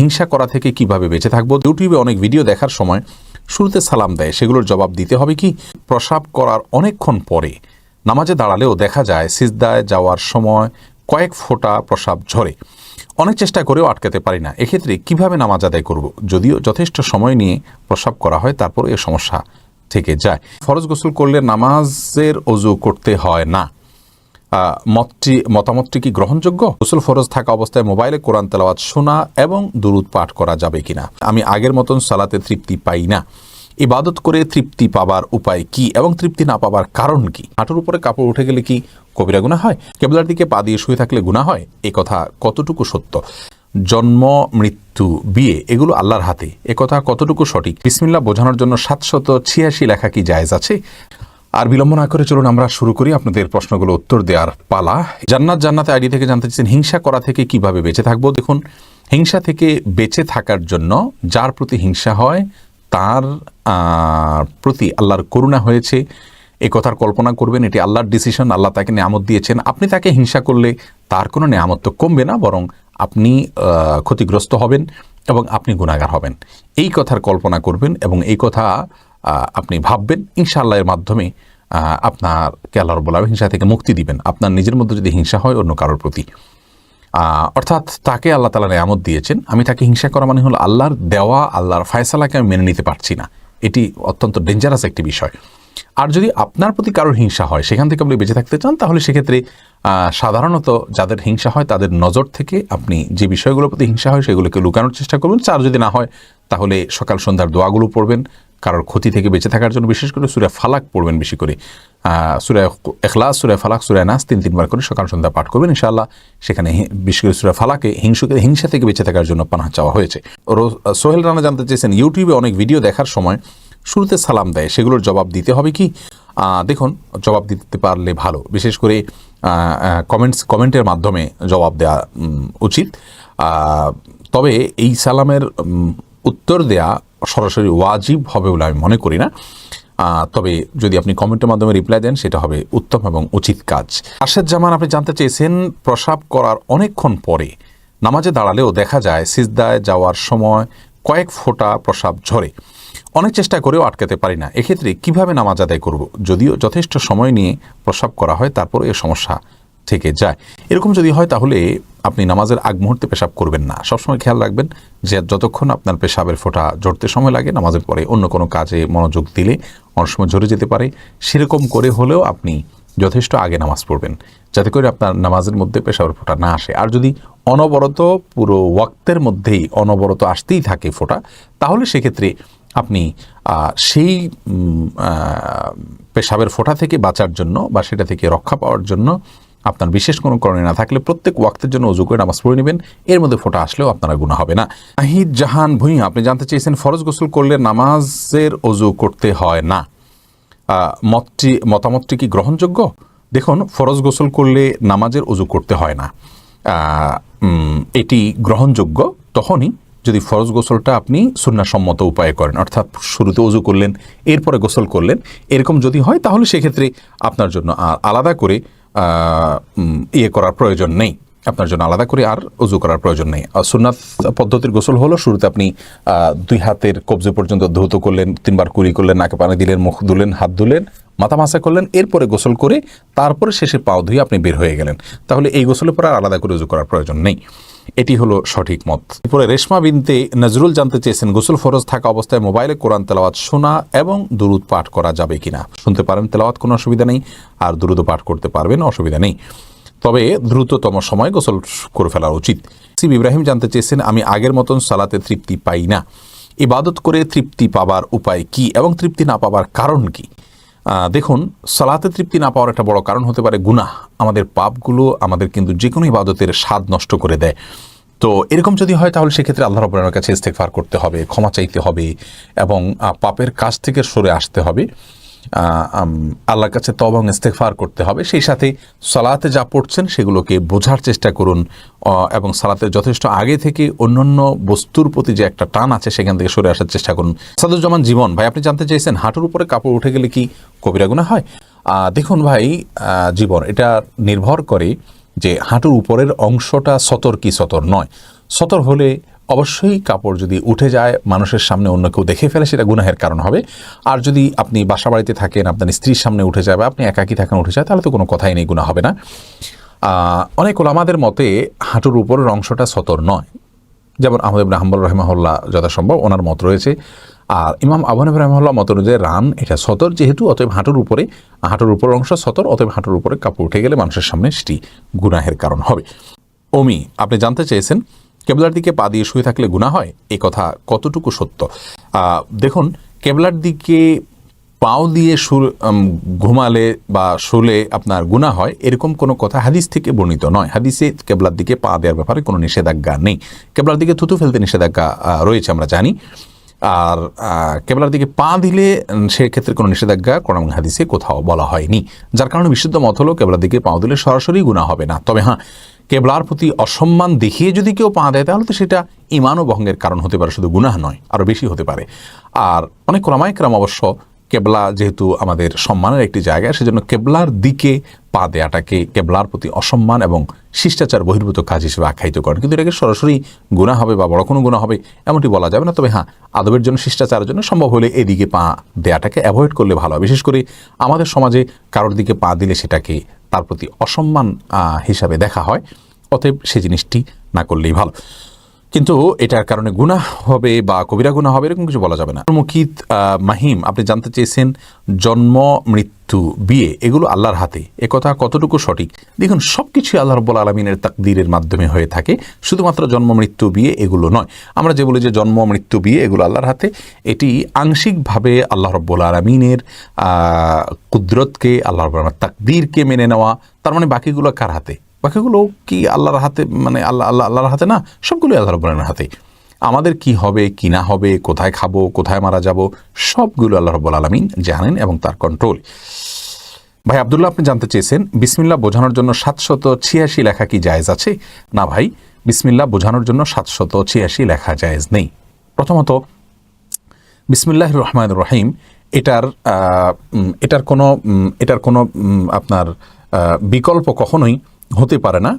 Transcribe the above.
হিংসা করা থেকে কীভাবে বেঁচে থাকব? ইউটিউবে অনেক ভিডিও দেখার সময় শুরুতে সালাম দেয়, সেগুলোর জবাব দিতে হবে কি? প্রসাব করার অনেকক্ষণ পরে নামাজে দাঁড়ালেও দেখা যায় সিজদায় যাওয়ার সময় কয়েক ফোঁটা প্রসাব ঝরে। অনেক চেষ্টা করেও আটকাতে পারি না। এক্ষেত্রে কীভাবে নামাজ আদায় করব? যদিও যথেষ্ট সময় নিয়ে প্রসাব করা হয় তারপর এ সমস্যা থেকে যায়। ফরজ গোসল করলে নামাজের অজু করতে হয় না। মতটি, মতামতটি কি গ্রহণযোগ্য? গোসল ফরজ থাকা অবস্থায় মোবাইলে কোরআন তেলাওয়াত শোনা এবং দুরুদ পাঠ করা যাবে কিনা? আমি আগের মতন সালাতে তৃপ্তি পাই না। ইবাদত করে তৃপ্তি পাবার উপায় কি এবং তৃপ্তি না পাবার কারণ কি? হাঁটুর উপরে কাপড় উঠে গেলে কি কবিরা গুণা হয়? কেবলার দিকে পা দিয়ে শুয়ে থাকলে গুণা হয়? এ কথা কতটুকু সত্য? জন্ম, মৃত্যু, বিয়ে, এগুলো আল্লাহর হাতে। এ কথা কতটুকু সঠিক? বিসমিল্লা বোঝানোর জন্য সাতশত ছিয়াশি লেখা কি জায়েজ আছে? আর বিলম্ব না করে চলুন আমরা শুরু করি আপনাদের প্রশ্নগুলো উত্তর দেওয়ার পালা। জান্নাত জান্নাতে আইডি থেকে জানতে চাইছেন, হিংসা করা থেকে কীভাবে বেঁচে থাকব? দেখুন, হিংসা থেকে বেঁচে থাকার জন্য যার প্রতি হিংসা হয়, তার প্রতি আল্লাহর করুণা হয়েছে। এ কথার কল্পনা করবেন, এটি আল্লাহর ডিসিশন আল্লাহ তাকে নিয়ামত দিয়েছেন। আপনি তাকে হিংসা করলে তার কোনো নিয়ামত তো কমবে না, বরং আপনি ক্ষতিগ্রস্ত হবেন এবং আপনি গুণাগার হবেন। এই কথার কল্পনা করবেন এবং এই কথা আপনি ভাববেন। ইনশাআল্লাহ এর মাধ্যমে আপনারকে আল্লাহ রব্বুল হিংসা থেকে মুক্তি দিবেন। আপনার নিজের মধ্যে যদি হিংসা হয় অন্য কারোর প্রতি। অর্থাৎ তাকে আল্লাহ তালা নিয়ামত দিয়েছেন। আমি তাকে হিংসা করা মানে হলো আল্লাহর দেওয়া, আল্লাহর ফায়সালাকে আমি মেনে নিতে পারছি না। এটি অত্যন্ত ডেঞ্জারাস একটি বিষয়। আর যদি আপনার প্রতি কারোর হিংসা হয়, সেখান থেকে আপনি বেঁচে থাকতে চান, তাহলে সেক্ষেত্রে সাধারণত যাদের হিংসা হয়, তাদের নজর থেকে আপনি যে বিষয়গুলোর প্রতি হিংসা হয়, সেগুলোকে লুকানোর চেষ্টা করবেন। আর যদি না হয়, তাহলে সকাল সন্ধ্যার দোয়াগুলো পড়বেন। কারোর ক্ষতি থেকে বেঁচে থাকার জন্য বিশেষ করে সুরা ফালাক পড়বেন বেশি করে। সুরা এখলাস, সুরা ফালাক, সুরা নাস তিন তিনবার করে সকাল সন্ধ্যা পাঠ করবেন ইনশাআল্লাহ। সেখানে বিশেষ করে সুরা ফালাকে হিংসুকে হিংসা থেকে বেঁচে থাকার জন্য পানাহ চাওয়া হয়েছে। সোহেল রানা জানতে চেয়েছেন, ইউটিউবে অনেক ভিডিও দেখার সময় শুরুতে সালাম দেয়, সেগুলোর জবাব দিতে হবে কি? দেখুন, জবাব দিতে পারলে ভালো। বিশেষ করে কমেন্টস কমেন্টের মাধ্যমে জবাব দেওয়া উচিত। তবে এই সালামের উত্তর দেয়া সরাসরি ওয়াজিব হবে বলে আমি মনে করি না। তবে যদি আপনি কমেন্টের মাধ্যমে রিপ্লাই দেন, সেটা হবে উত্তম এবং উচিত কাজ। আশেদ জামান, আপনি জানতে চেয়েছেন, প্রসাব করার অনেকক্ষণ পরে নামাজে দাঁড়ালেও দেখা যায় সিজদায় যাওয়ার সময় কয়েক ফোঁটা প্রসাব ঝরে। অনেক চেষ্টা করেও আটকাতে পারি না। এক্ষেত্রে কীভাবে নামাজ আদায় করব? যদিও যথেষ্ট সময় নিয়ে প্রসাব করা হয় তারপর এ সমস্যা থেকে যায়। এরকম যদি হয়, তাহলে আপনি নামাজের আগ মুহূর্তে পেশাব করবেন না। সবসময় খেয়াল রাখবেন যে যতক্ষণ আপনার পেশাবের ফোঁটা জড়তে সময় লাগে, নামাজের পরে অন্য কোনো কাজে মনোযোগ দিলে অনেক সময় ঝরে যেতে পারে। সেরকম করে হলেও আপনি যথেষ্ট আগে নামাজ পড়বেন, যাতে করে আপনার নামাজের মধ্যে পেশাবের ফোঁটা না আসে। আর যদি অনবরত, পুরো ওয়াক্তের মধ্যেই অনবরত আসতেই থাকে ফোঁটা, তাহলে সেক্ষেত্রে আপনি সেই পেশাবের ফোঁটা থেকে বাঁচার জন্য বা সেটা থেকে রক্ষা পাওয়ার জন্য আপনার বিশেষ কোনো করণীয় না থাকলে প্রত্যেক ওয়াক্তের জন্য অজু করে নামাজ পড়ে নেবেন। এর মধ্যে ফোঁটা আসলেও আপনারা গুণা হবে না। আহিদ জাহান ভুঁইয়া আপনি জানতে চেয়েছেন ফরজ গোসল করলে নামাজের অজু করতে হয় না। মতটি, মতামতটি কি গ্রহণযোগ্য? দেখুন, ফরজ গোসল করলে নামাজের অজু করতে হয় না। এটি গ্রহণযোগ্য। তখনই যদি ফরজ গোসলটা আপনি সুন্নাসম্মত উপায়ে করেন, অর্থাৎ শুরুতে অজু করলেন, এরপরে গোসল করলেন, এরকম যদি হয়, তাহলে সেক্ষেত্রে আপনার জন্য আলাদা করে ইয়ে করার প্রয়োজন নেই। আপনার জন্য আলাদা করে আর অজু করার প্রয়োজন নেই। আর সুন্নাত পদ্ধতির গোসল হলো, শুরুতে আপনি দুই হাতের কবজে পর্যন্ত ধৌত করলেন, তিনবার কুড়ি করলেন, নাকে পানি দিলেন, মুখ ধুলেন, হাত ধুলেন, মাথা মাসা করলেন, এরপরে গোসল করে তারপরে শেষে পাও ধুয়ে আপনি বের হয়ে গেলেন। তাহলে এই গোসলের পর আর আলাদা করে উজু করার প্রয়োজন নেই। এটি হলো সঠিক মত। এরপরে রেশমা বিনতে নজরুল জানতে চেয়েছেন, গোসল ফরজ থাকা অবস্থায় মোবাইলে কোরআন তেলাওয়াত শোনা এবং দুরুদ পাঠ করা যাবে কিনা। শুনতে পারেন, তেলাওয়াত কোনো অসুবিধা নেই, আর দুরুদ পাঠ করতে পারবেন, অসুবিধা নেই। তবে দ্রুততম সময় গোসল করে ফেলা উচিত। সিব ইব্রাহিম জানতে চেয়েছেন, আমি আগের মতন সালাতে তৃপ্তি পাই না। ইবাদত করে তৃপ্তি পাবার উপায় কি এবং তৃপ্তি না পাবার কারণ কি? দেখুন, সালাতে তৃপ্তি না পাওয়ার একটা বড় কারণ হতে পারে গুনাহ। আমাদের পাপগুলো আমাদের কিন্তু যে কোনো ইবাদতের স্বাদ নষ্ট করে দেয়। তো এরকম যদি হয়, তাহলে সেক্ষেত্রে আল্লাহ রবুল্লার কাছে ইস্তেকফার করতে হবে, ক্ষমা চাইতে হবে এবং পাপের কাছ থেকে সরে আসতে হবে। আল্লাহর কাছে তব এবং করতে হবে। সেই সাথে সালাতে যা পড়ছেন সেগুলোকে বোঝার চেষ্টা করুন এবং সালাতে যথেষ্ট আগে থেকে অন্যান্য বস্তুর প্রতি যে একটা টান আছে সেখান থেকে সরে আসার চেষ্টা করুন। সাদুজ্জামান জীবন, ভাই, আপনি জানতে চাইছেন, হাঁটুর উপরে কাপড় উঠে গেলে কি কবিরা গুনাহ হয়? দেখুন ভাই জীবন, এটা নির্ভর করে যে হাঁটুর উপরের অংশটা সতর কি সতর নয়। সতর হলে অবশ্যই কাপড় যদি উঠে যায়, মানুষের সামনে অন্য কেউ দেখে ফেলে, সেটা গুনাহের কারণ হবে। আর যদি আপনি বাসা বাড়িতে থাকেন, আপনার স্ত্রীর সামনে উঠে যায় বা আপনি একাকি থাকেন, উঠে যায়, তাহলে তো কোনো কথাই নেই গুণা হবে না। অনেক ওলামাদের মতে হাঁটুর উপরের অংশটা সতর নয়। যেমন আহমদ ইবনে হাম্বল রহমাহুল্লাহ যথাসম্ভব ওনার মত রয়েছে। আর ইমাম আবু হানিফা রহমাহুল্লাহ মত অনুযায়ী রান, এটা সতর যেহেতু, অতএব হাঁটুর উপরে, হাঁটুর উপর অংশ সতর, অতএব হাঁটুর উপরে কাপড় উঠে গেলে মানুষের সামনে সেটি গুনাহের কারণ হবে। ওমি, আপনি জানতে চেয়েছেন কেবলার দিকে পা দিয়ে শুয়ে থাকলে গুনাহ হয়? এই কথা কতটুকু সত্য? দেখুন কেবলার দিকে পাও দিয়ে সুর ঘুমালে বা শুলে আপনার গুনাহ হয়, এরকম কোনো কথা হাদিস থেকে বর্ণিত নয়। হাদিসে কেবলার দিকে পা দেওয়ার ব্যাপারে কোনো নিষেধাজ্ঞা নেই। কেবলার দিকে থুতু ফেলতে নিষেধাজ্ঞা রয়েছে, আমরা জানি। আর কেবলার দিকে পা দিলে সেক্ষেত্রে কোনো নিষেধাজ্ঞা কোরআন হাদিসে কোথাও বলা হয়নি। যার কারণে বিশুদ্ধ মত হলো কেবলার দিকে পা দিলে সরাসরি গুণা হবে না। তবে হ্যাঁ কেবলার প্রতি অসম্মান দেখিয়ে যদি কেউ পা দেয়, তাহলে তো সেটা ইমানও ভঙ্গের কারণ হতে পারে, শুধু গুনাহ নয়, আরও বেশি হতে পারে। আর অনেক কোরআমাইকরাম অবশ্য কেবলা যেহেতু আমাদের সম্মানের একটি জায়গা, সেজন্য কেবলার দিকে পা দেয়াটাকে কেবলার প্রতি অসম্মান এবং শিষ্টাচার বহির্ভূত কাজ হিসেবে আখ্যায়িত করেন। কিন্তু এটাকে সরাসরি গুণা হবে বা বড় কোনো গুণা হবে, এমনটি বলা যাবে না। তবে হ্যাঁ আদবের জন্য, শিষ্টাচারের জন্য সম্ভব হলে এদিকে পা দেয়াটাকে অ্যাভয়েড করলে ভালো বিশেষ করে আমাদের সমাজে কারোর দিকে পা দিলে সেটাকে তার প্রতি অসম্মান হিসাবে দেখা হয় অতএব সে জিনিসটি না করলেই ভালো। কিন্তু এটার কারণে গুনাহ হবে বা কবিরা গুনাহ হবে এরকম কিছু বলা যাবে না। আহ, মাহিম আপনি জানতে চেয়েছেন জন্ম মৃত্যু বিয়ে এগুলো আল্লাহর হাতে। এ কথা কতটুকু সঠিক? দেখুন সব কিছুই আল্লাহ রব্বুল আলমিনের তাকদিরের মাধ্যমে হয়ে থাকে। শুধুমাত্র জন্ম মৃত্যু বিয়ে এগুলো নয়। আমরা যে বলি যে জন্ম মৃত্যু বিয়ে এগুলো আল্লাহর হাতে এটি আংশিকভাবে আল্লাহ রব্বুল আলমিনের কুদরতকে আল্লাহ রব্বুল তাকদিরকে মেনে নেওয়া। তার মানে বাকিগুলো কার হাতে? বাকিগুলো কি আল্লাহর হাতে মানে আল্লাহ আল্লাহ, আল্লাহর হাতে না, সবগুলোই আল্লাহ রব্বুলের হাতে আমাদের কি হবে, কি না হবে, কোথায় খাব, কোথায় মারা যাব, সবগুলো আল্লাহ রব্বুল আলমিন জানেন এবং তার কন্ট্রোল ভাই, আবদুল্লাহ, আপনি জানতে চেয়েছেন বিসমিল্লা বোঝানোর জন্য সাতশত ছিয়াশি লেখা কি জায়েজ আছে? না ভাই বিসমিল্লা বোঝানোর জন্য সাতশত ছিয়াশি লেখা জায়েজ নেই। প্রথমত বিসমিল্লাহ রহমান রহিম, এটার এটার কোনো এটার কোনো আপনার বিকল্প কখনোই হতে পারে না।